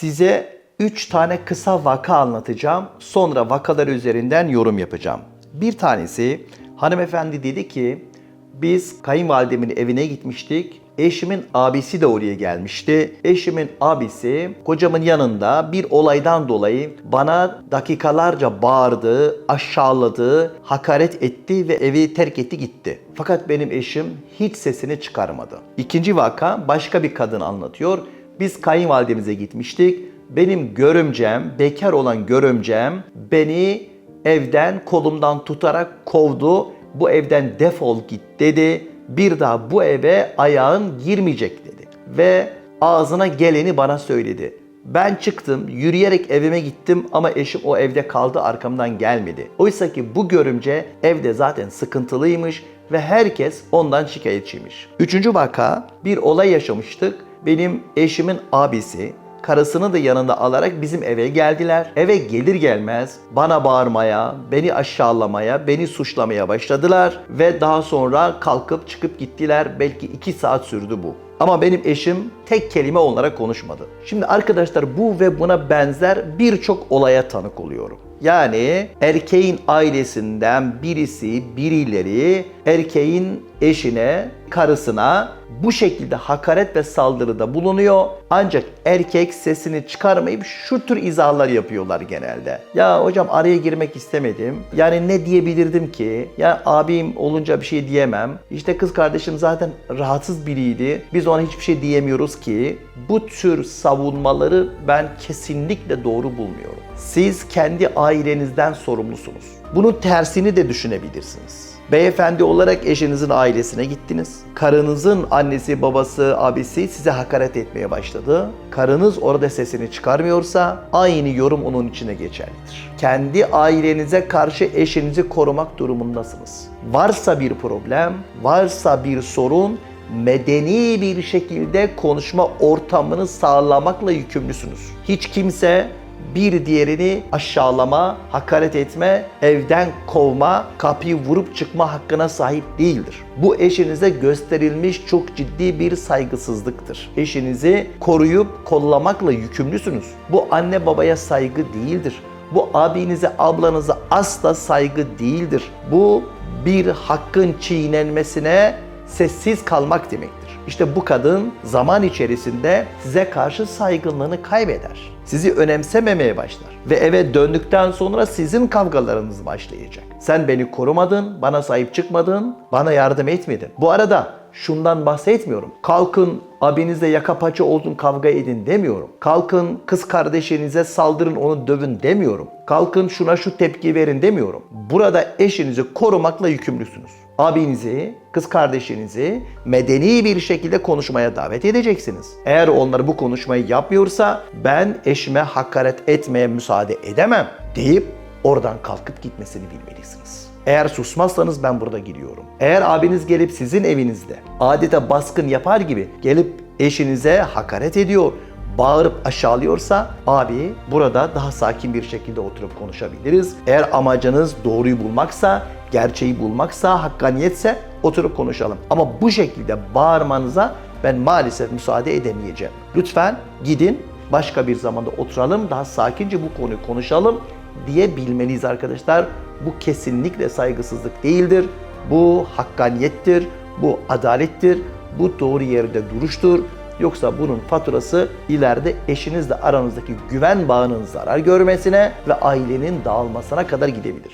Size 3 tane kısa vaka anlatacağım. Sonra vakalar üzerinden yorum yapacağım. Bir tanesi hanımefendi dedi ki biz kayınvalidemin evine gitmiştik. Eşimin abisi de oraya gelmişti. Eşimin abisi kocamın yanında bir olaydan dolayı bana dakikalarca bağırdı, aşağıladı, hakaret etti ve evi terk etti gitti. Fakat benim eşim hiç sesini çıkarmadı. İkinci vaka başka bir kadın anlatıyor. Biz kayınvalidemize gitmiştik. Benim görümcem, bekar olan görümcem beni evden kolumdan tutarak kovdu. Bu evden defol git dedi. Bir daha bu eve ayağın girmeyecek dedi. Ve ağzına geleni bana söyledi. Ben çıktım, yürüyerek evime gittim ama eşim o evde kaldı, arkamdan gelmedi. Oysa ki bu görümce evde zaten sıkıntılıymış ve herkes ondan şikayetçiymiş. Üçüncü vaka, bir olay yaşamıştık. Benim eşimin abisi, karısını da yanında alarak bizim eve geldiler. Eve gelir gelmez bana bağırmaya, beni aşağılamaya, beni suçlamaya başladılar ve daha sonra kalkıp çıkıp gittiler. Belki iki saat sürdü bu. Ama benim eşim tek kelime onlara konuşmadı. Şimdi arkadaşlar bu ve buna benzer birçok olaya tanık oluyorum. Yani erkeğin ailesinden birisi, birileri erkeğin eşine, karısına bu şekilde hakaret ve saldırıda bulunuyor. Ancak erkek sesini çıkarmayıp şu tür izahlar yapıyorlar genelde. Ya hocam araya girmek istemedim. Yani ne diyebilirdim ki? Ya abim olunca bir şey diyemem. İşte kız kardeşim zaten rahatsız biriydi. Biz ona hiçbir şey diyemiyoruz ki. Bu tür savunmaları ben kesinlikle doğru bulmuyorum. Siz kendi ailenizden sorumlusunuz. Bunun tersini de düşünebilirsiniz. Beyefendi olarak eşinizin ailesine gittiniz. Karınızın annesi, babası, abisi size hakaret etmeye başladı. Karınız orada sesini çıkarmıyorsa aynı yorum onun içine geçerlidir. Kendi ailenize karşı eşinizi korumak durumundasınız. Varsa bir problem, varsa bir sorun medeni bir şekilde konuşma ortamını sağlamakla yükümlüsünüz. Hiç kimse bir diğerini aşağılama, hakaret etme, evden kovma, kapıyı vurup çıkma hakkına sahip değildir. Bu eşinize gösterilmiş çok ciddi bir saygısızlıktır. Eşinizi koruyup kollamakla yükümlüsünüz. Bu anne babaya saygı değildir. Bu abinize, ablanıza asla saygı değildir. Bu bir hakkın çiğnenmesine sessiz kalmak demektir. İşte bu kadın zaman içerisinde size karşı saygınlığını kaybeder. Sizi önemsememeye başlar ve eve döndükten sonra sizin kavgalarınız başlayacak. Sen beni korumadın, bana sahip çıkmadın, bana yardım etmedin. Bu arada şundan bahsetmiyorum. Kalkın abinizle yaka paça olun kavga edin demiyorum. Kalkın kız kardeşinize saldırın onu dövün demiyorum. Kalkın şuna şu tepki verin demiyorum. Burada eşinizi korumakla yükümlüsünüz. Abinizi, kız kardeşinizi medeni bir şekilde konuşmaya davet edeceksiniz. Eğer onlar bu konuşmayı yapmıyorsa ben eşime hakaret etmeye müsaade edemem deyip oradan kalkıp gitmesini bilmelisiniz. Eğer susmazsanız ben burada gidiyorum. Eğer abiniz gelip sizin evinizde adeta baskın yapar gibi gelip eşinize hakaret ediyor, bağırıp aşağılıyorsa abi burada daha sakin bir şekilde oturup konuşabiliriz. Eğer amacınız doğruyu bulmaksa, gerçeği bulmaksa, hakkaniyetse oturup konuşalım. Ama bu şekilde bağırmanıza ben maalesef müsaade edemeyeceğim. Lütfen gidin başka bir zamanda oturalım, daha sakince bu konuyu konuşalım diye bilmeliyiz arkadaşlar. Bu kesinlikle saygısızlık değildir. Bu hakkaniyettir, bu adalettir, bu doğru yerde duruştur. Yoksa bunun faturası ileride eşinizle aranızdaki güven bağının zarar görmesine ve ailenin dağılmasına kadar gidebilir.